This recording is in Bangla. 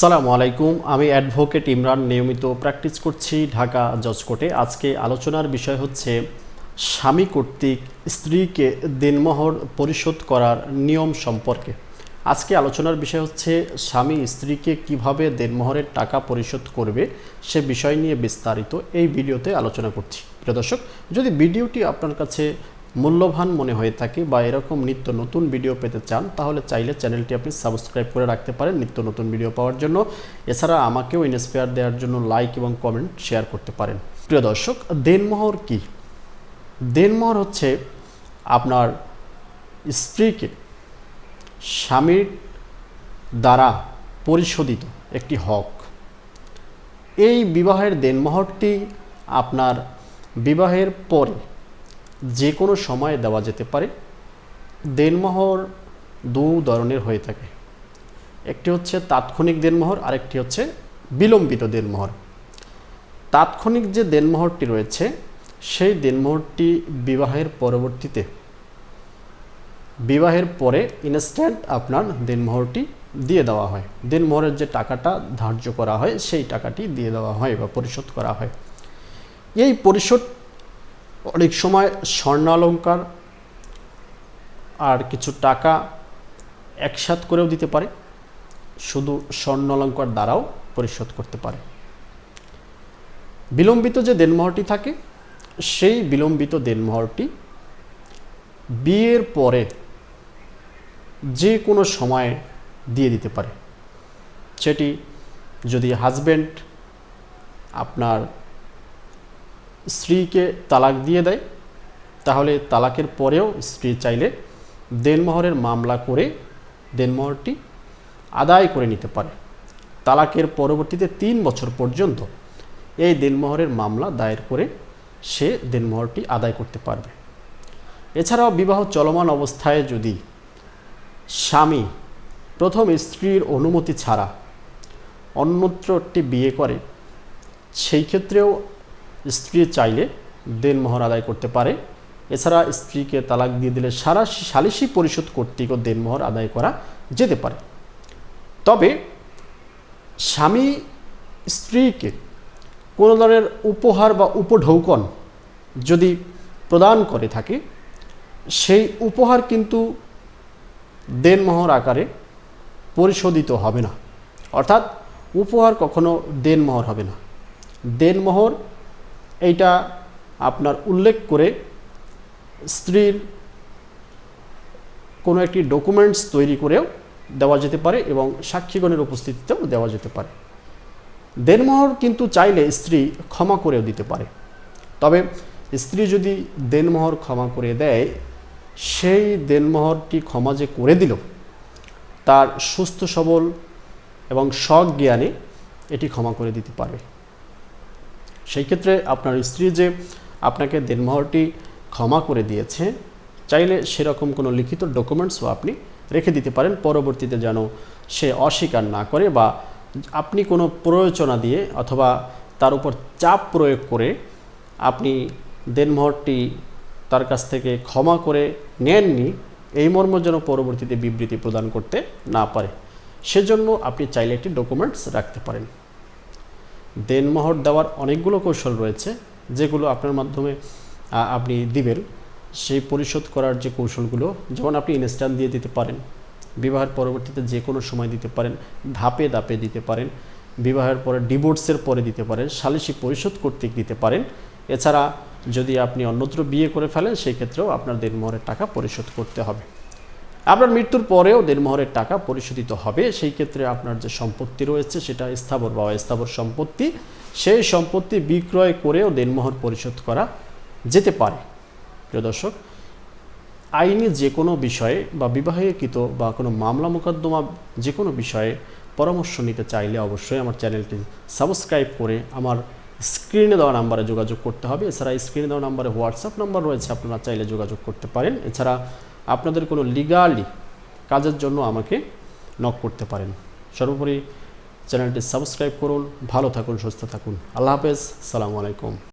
সালামু আলাইকুম, আমি অ্যাডভোকেট ইমরান, নিয়মিত প্র্যাকটিস করছি ঢাকা জজ কোর্টে আজকে আলোচনার বিষয় হচ্ছে, স্বামী কর্তৃক স্ত্রীকে দিনমোহর পরিশোধ করার নিয়ম সম্পর্কে। আজকে আলোচনার বিষয় হচ্ছে, স্বামী স্ত্রীকে কীভাবে দেনমোহরের টাকা পরিশোধ করবে সে বিষয় নিয়ে বিস্তারিত এই ভিডিওতে আলোচনা করছি। প্রিয় দর্শক, যদি ভিডিওটি আপনার কাছে মূল্যবান মনে হয়ে থাকে বা এরকম নিত্য নতুন ভিডিও পেতে চান, তাহলে চাইলে চ্যানেলটি আপনি সাবস্ক্রাইব করে রাখতে পারেন নিত্য নতুন ভিডিও পাওয়ার জন্য। এছাড়া আমাকেও ইনস্পায়ার দেওয়ার জন্য লাইক এবং কমেন্ট শেয়ার করতে পারেন। প্রিয় দর্শক, দেনমোহর কি? দেনমোহর হচ্ছে আপনার স্ত্রীকে স্বামীর দ্বারা পরিশোধিত একটি হক। এই বিবাহের দেনমোহরটি আপনার বিবাহের পরে যে কোনো সময়ে দেওয়া যেতে পারে। দেনমোহর দু ধরনের হয়ে থাকে। একটি হচ্ছে তাৎক্ষণিক দেনমোহর, আরেকটি হচ্ছে বিলম্বিত দেনমোহর। তাৎক্ষণিক যে দেনমোহরটি রয়েছে, সেই দেনমোহরটি বিবাহের পরবর্তীতে, বিবাহের পরে ইনস্ট্যান্ট আপনার দেনমোহরটি দিয়ে দেওয়া হয়। দেনমোহরের যে টাকাটা ধার্য করা হয়, সেই টাকাটি দিয়ে দেওয়া হয় বা পরিশোধ করা হয়। এই পরিশোধ অনেক সময় স্বর্ণালঙ্কার আর কিছু টাকা একসাথ করেও দিতে পারে, শুধু স্বর্ণালঙ্কার দ্বারাও পরিশোধ করতে পারে। বিলম্বিত যে দেনমোহরটি থাকে, সেই বিলম্বিত দেনমোহরটি বিয়ের পরে যে কোনো সময়ে দিয়ে দিতে পারে। সেটি যদি হাজব্যান্ড আপনার স্ত্রীকে তালাক দিয়ে দেয়, তাহলে তালাকের পরেও স্ত্রী চাইলে দেনমোহরের মামলা করে দেনমোহরটি আদায় করে নিতে পারে। তালাকের পরবর্তীতে তিন বছর পর্যন্ত এই দেনমোহরের মামলা দায়ের করে সে দেনমোহরটি আদায় করতে পারবে। এছাড়াও বিবাহ চলমান অবস্থায় যদি স্বামী প্রথম স্ত্রীর অনুমতি ছাড়া অন্যত্রটি বিয়ে করে, সেই ক্ষেত্রেও স্ত্রী চাইলে দেনমোহর আদায় করতে পারে। এছাড়া স্ত্রীকে তালাক দিয়ে দিলে সারা সালিসি পরিশোধ কর্তৃক দেনমোহর আদায় করা যেতে পারে। তবে স্বামী স্ত্রীকে কোনো ধরনের উপহার বা উপঢৌকন যদি প্রদান করে থাকে, সেই উপহার কিন্তু দেন দেনমোহর আকারে পরিশোধিত হবে না। অর্থাৎ উপহার কখনো দেনমোহর হবে না। দেন দেনমোহর এইটা আপনার উল্লেখ করে স্ত্রীর কোনো একটি ডকুমেন্টস তৈরি করেও দেওয়া যেতে পারে এবং সাক্ষীগণের উপস্থিতিতেও দেওয়া যেতে পারে। দেনমোহর কিন্তু চাইলে স্ত্রী ক্ষমা করেও দিতে পারে। তবে স্ত্রী যদি দেনমোহর ক্ষমা করে দেয়, সেই দেনমোহরটি ক্ষমা যে করে দিল, তার সুস্থ সবল এবং সজ্ঞানে এটি ক্ষমা করে দিতে পারবে। সেই ক্ষেত্রে আপনার স্ত্রী যে আপনাকে দেনমোহরটি ক্ষমা করে দিয়েছে, চাইলে সেরকম কোনো লিখিত ডকুমেন্টসও আপনি রেখে দিতে পারেন। পরবর্তীতে যেন সে অস্বীকার না করে বা আপনি কোনো প্রয়োজনা দিয়ে অথবা তার উপর চাপ প্রয়োগ করে আপনি দেনমোহরটি তার কাছ থেকে ক্ষমা করে নেননি, এই মর্ম যেন পরবর্তীতে বিবৃতি প্রদান করতে না পারে। সেজন্য আপনি চাইলে একটি ডকুমেন্টস রাখতে পারেন। দেনমোহর দেওয়ার অনেকগুলো কৌশল রয়েছে, যেগুলো আপনার মাধ্যমে আপনি দিবেন। সেই পরিশোধ করার যে কৌশলগুলো, যেমন আপনি ইনস্ট্যান্ট দিয়ে দিতে পারেন, বিবাহের পরবর্তীতে যে কোনো সময় দিতে পারেন, ধাপে ধাপে দিতে পারেন, বিবাহের পরে ডিভোর্সের পরে দিতে পারেন, সালিসি পরিশোধ কর্তৃক দিতে পারেন। এছাড়া যদি আপনি অন্যত্র বিয়ে করে ফেলেন, সেই ক্ষেত্রেও আপনার দেনমোহরের টাকা পরিশোধ করতে হবে। আপনার মৃত্যুর পরেও দেনমোহরের টাকা পরিশোধিত হবে। সেই ক্ষেত্রে আপনার যে সম্পত্তি রয়েছে, সেটা স্থাবর বা অস্থাবর সম্পত্তি, সেই সম্পত্তি বিক্রয় করেও দেনমোহর পরিশোধ করা যেতে পারে। প্রিয় দর্শক, আইনি যে কোনো বিষয়ে বা বিবাহিত বা কোনো মামলা মোকদ্দমা যে কোনো বিষয়ে পরামর্শ নিতে চাইলে অবশ্যই আমার চ্যানেলটি সাবস্ক্রাইব করে আমার স্ক্রিনে দেওয়া নাম্বারে যোগাযোগ করতে হবে। এছাড়া স্ক্রিনে দেওয়া নাম্বারে হোয়াটসঅ্যাপ নাম্বার রয়েছে, আপনারা চাইলে যোগাযোগ করতে পারেন। এছাড়া আপনাদের কোনো লিগালি কাজের জন্য আমাকে নক করতে পারেন। সর্বোপরি চ্যানেলটি সাবস্ক্রাইব করুন, ভালো থাকুন, সুস্থ থাকুন। আল্লাহ হাফেজ, সালামু আলাইকুম।